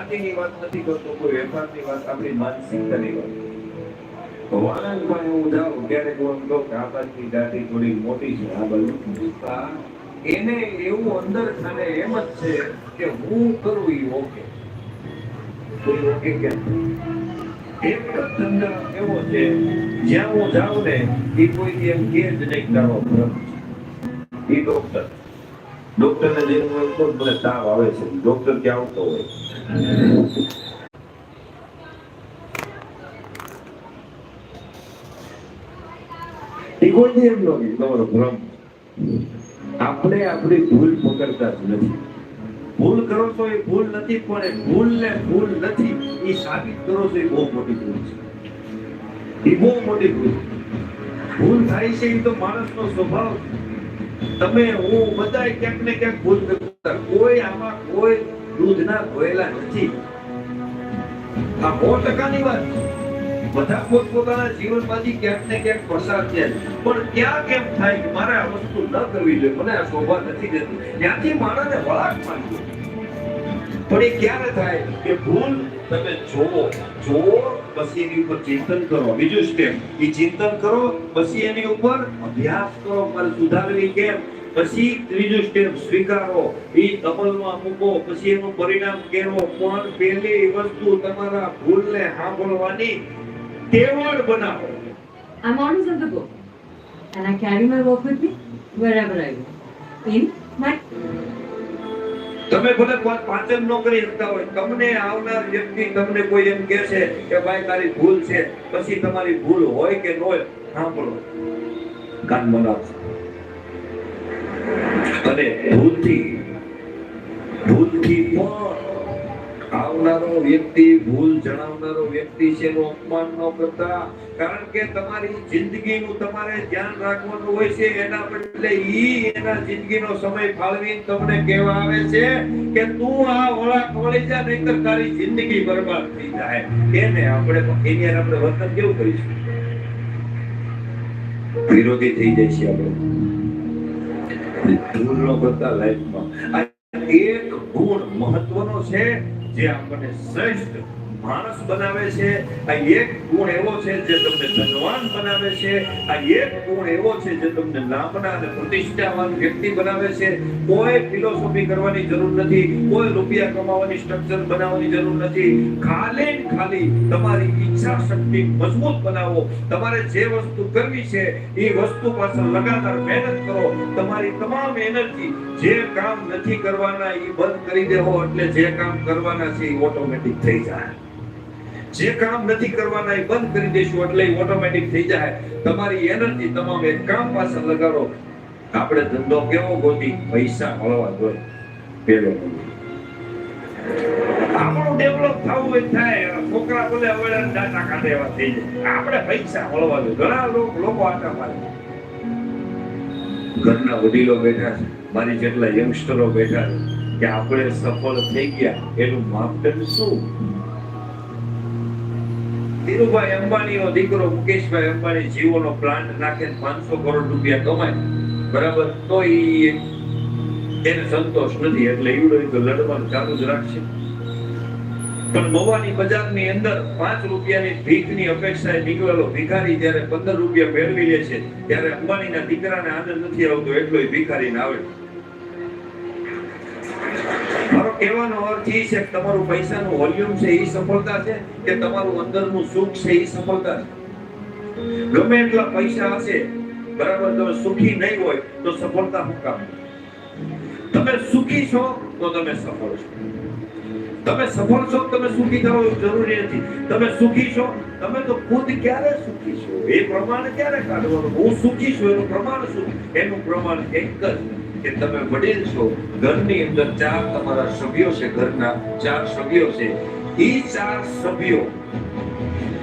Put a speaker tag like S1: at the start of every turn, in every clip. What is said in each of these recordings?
S1: જાતિની વાત નથી કરતો કોઈ વેપારની વાત આપણી માનસિકતાની વાત. વાણંદમાં હું જાઉં ત્યારે હું એમ કહું કે આ બાજુની જાતિ થોડી મોટી છે આ બાજુ એને એવું અંદર ખાને એમ જ છે કે હું કરું એ ઓકે. કેમ? એક જ એવો છે જ્યાં હું જાઉં ને એ કોઈ એમ કે જ નહીં તારો ભ્રમ છે એ ડોક્ટર ડોક્ટરને જઈને હું કહું મને તાવ આવે છે. ડોક્ટર ક્યાં આવતો હોય. એ એમ નો ભૂલ પકડતા જ નથી. ભૂલ કરો છો એ ભૂલ નથી, પણ એ ભૂલ ને ભૂલ નથી. એ સાબિત કરો છો એ બહુ મોટી ભૂલ છે. એ બહુ મોટી ભૂલ. થાય છે એ તો માણસનો સ્વભાવ. તમે હું બધા ક્યાંક ને ક્યાંક ભૂલ કરતા. કોઈ આમાં કોઈ દૂધના ધોયેલા નથી. આ સો ટકાની વાત. બધા પોતપોતાના જીવનમાંથી ક્યાંક ને ક્યાંક પસાર છે. પણ ક્યાં કેમ થાય કે મારે આ વસ્તુ ન કરવી જોઈએ? મને આ શોભા નથી દેતી. ત્યાંથી માણસને વળાક માંગ્યો. પણ એ ક્યારે થાય? કે ભૂલ તમે જોવો જોવો પછી એની ઉપર ચિંતન કરો. બીજું સ્ટેપ એ ચિંતન કરો, પછી એની ઉપર અભ્યાસ કરો મારે સુધારવી કેમ? પછી ત્રીજું સ્ટેપ સ્વીકારો. એ અમલમાં મૂકો, પછી એનું પરિણામ કેવો? પણ પહેલી વસ્તુ તમારા ભૂલને સાંભળવાની ટેવડ બનાવો.
S2: I'm always on the go. And I carry my work with me wherever I go. In my
S1: તમે ભલે પાંચે નોકરી કરતા હોય, તમને આવનાર વ્યક્તિ તમને કોઈ એમ કહે છે કે ભાઈ તારી ભૂલ છે. પછી તમારી ભૂલ હોય કે ન હોય, સાંભળો. કાન બનાવશો અને ભૂલથી ભૂલથી પણ આવનારો વ્યક્તિ, ભૂલ જણાવનારો વ્યક્તિ છે એનું અપમાન ન કરતા. કારણ કે તમારી જિંદગીનું તમારે ધ્યાન રાખવાનું હોય છે, એના બદલે ઈ એના જિંદગીનો સમય ફાળવીને તમને કહેવા આવે છે કે તું આ ઓળા ખોલી જા, નહીતર તારી જિંદગી બરબાદ થઈ જાય. એને આપણે એની આપણે વર્તન કેવું કરીશું? વિરોધી થઈ જાય છે આપણે. ભૂલ ન કરતા લાઈફમાં એક ગુણ મહત્વનો છે. જે આપણને શ્રેષ્ઠ માણસ બનાવે છે, આ એક ગુણ એવો છે જે તમને ધનવાન બનાવે છે, આ એક ગુણ એવો છે જે તમને લાંબના અને પ્રતિષ્ઠાવાન વ્યક્તિ બનાવે છે. કોઈ ફિલોસોફી કરવાની જરૂર નથી, કોઈ રૂપિયા કમાવાની સ્ટ્રક્ચર બનાવવાની જરૂર નથી. ખાલી ખાલી તમારી ઈચ્છા શક્તિ મજબૂત બનાવો. તમારે જે વસ્તુ કરવી છે એ વસ્તુ પાછળ લગાતાર મહેનત કરો. તમારી તમામ એનર્જી જે કામ નથી કરવાના એ બંધ કરી દેવો એટલે જે કામ કરવાના છે એ ઓટોમેટિક થઈ જાય. જે કામ નથી કરવાના એ બંધ કરી દેશું એટલે ઓટોમેટિક થઈ જાય. તમારી એનર્જી તમામ એક કામ પાછળ લગાડો. આપણે ધંધો કેવો ગોતી? પૈસા મળવા જોઈએ. પેલો આપણું ડેવલપ થવું એ થાય. છોકરા બોલે હવે દાતા કાઢે એવા થઈ જાય. આપણે પૈસા મળવા જોઈએ. ઘણા લોકો આટા મારે. ઘરના વડીલો બેઠા છે. મારી જેટલા યંગસ્ટરો બેઠા છે કે આપણે સફળ થઈ ગયા. એનું માપદંડ શું? ધીરુભાઈ અંબાણીનો દીકરો મુકેશભાઈ અંબાણી જીવોનો પ્લાન્ટ નાખે પાંચસો કરોડ રૂપિયા કમાય. બરાબર? તો એને સંતોષ નથી. એટલે એવું તો લડવાનું ચાલુ જ રાખશે. પણ મોવાની બજારની અંદર પાંચ રૂપિયાની ભીખની અપેક્ષાએ નીકળેલો ભિખારી જ્યારે પંદર રૂપિયા મેળવી લે છે, ત્યારે અંબાણીના દીકરાને આનંદ નથી આવતો એટલો ભિખારીને આવે. કહેવાનો અર્થ એ છે કે તમારું પૈસાનું વોલ્યુમ છે એ સફળતા છે કે તમારું અંદરનું સુખ છે એ સફળતા છે. ગમે એટલા પૈસા હશે, બરાબર, તમે સુખી નહીં હોય તો સફળતા શું કામ? તમે સુખી છો તો તમે સફળ છો. તમે સફળ છો તમે સુખી થવો જરૂરી નથી. તમે સુખી છો, તમે તો ખુદ ક્યારે સુખી છો? એ પ્રમાણ ક્યારે કાઢવાનું? હું સુખી છું એનું પ્રમાણ શું? એનું પ્રમાણ એક જ કે તમે વડીલ છો, ઘરની અંદર ચાર તમારા સભ્યો છે, ઘરના ચાર સભ્યો છે. એ ચાર સભ્યો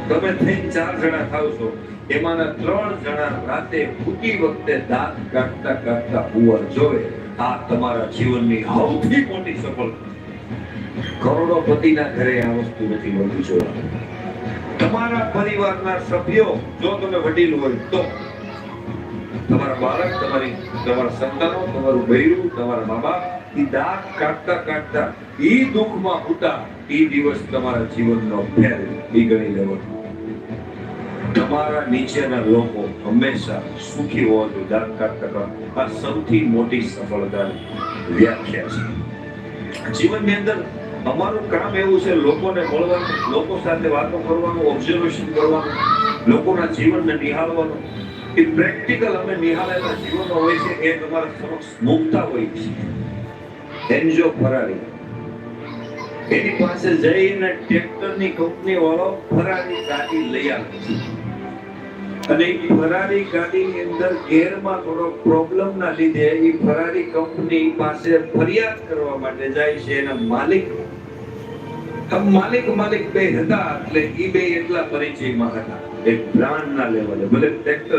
S1: તમે થઈ ચાર જણા થાવ છો. એમાંના ત્રણ જણા રાતે ફૂટી વખતે દાંત કાઢતા કાઢતા હુવા જોવે. આ તમારા જીવનની સૌથી મોટી સફળતા કરોડોપતિના ઘરે આ વસ્તુ નથી મળતી જોવા. તમારા પરિવારના સભ્યો, જો તમે વડીલ હોય તો. તમારા બાળક, તમારી, તમારા સંતાનો, તમારું બૈરું, તમારા મા બાપ એ દાંત કાઢતા કાઢતા એ દુઃખમાં હતા એ દિવસ તમારા જીવનનો ફેર એ ગણી લેવો. તમારા નીચેના લોકો હંમેશા સુખી હોવા જોઈએ દાંત કાઢતા કાઢતા, આ સૌથી મોટી સફળતાની વ્યાખ્યા છે. જીવનની અંદર અમારું કામ એવું છે લોકોને મળવાનું, લોકો સાથે વાતો કરવાનું ઓબ્ઝર્વેશન કરવાનું, લોકોના જીવનને નિહાળવાનું. એ પ્રેક્ટિકલ અમે નિહાળેલા જીવનો હોય છે, એ તમારા સમક્ષ મૂકતા હોય છે. એન્જો ફરારી. એની પાસે જઈને ટ્રેક્ટરની કંપની વાળો ફરારી ગાડી લઈ આવે છે. અને એ ફરારી ગાડીની અંદર ગેરમાં થોડો પ્રોબ્લેમ ના લીધે એ ફરારી કંપની પાસે ફરિયાદ કરવા માટે જાય છે એના માલિક. માલિક માલિક બે હતા, એટલે એ બે એટલા પરિચયમાં હતા. એક બ્રાન્ડ ના લેવલે, ભલે ટ્રેક્ટર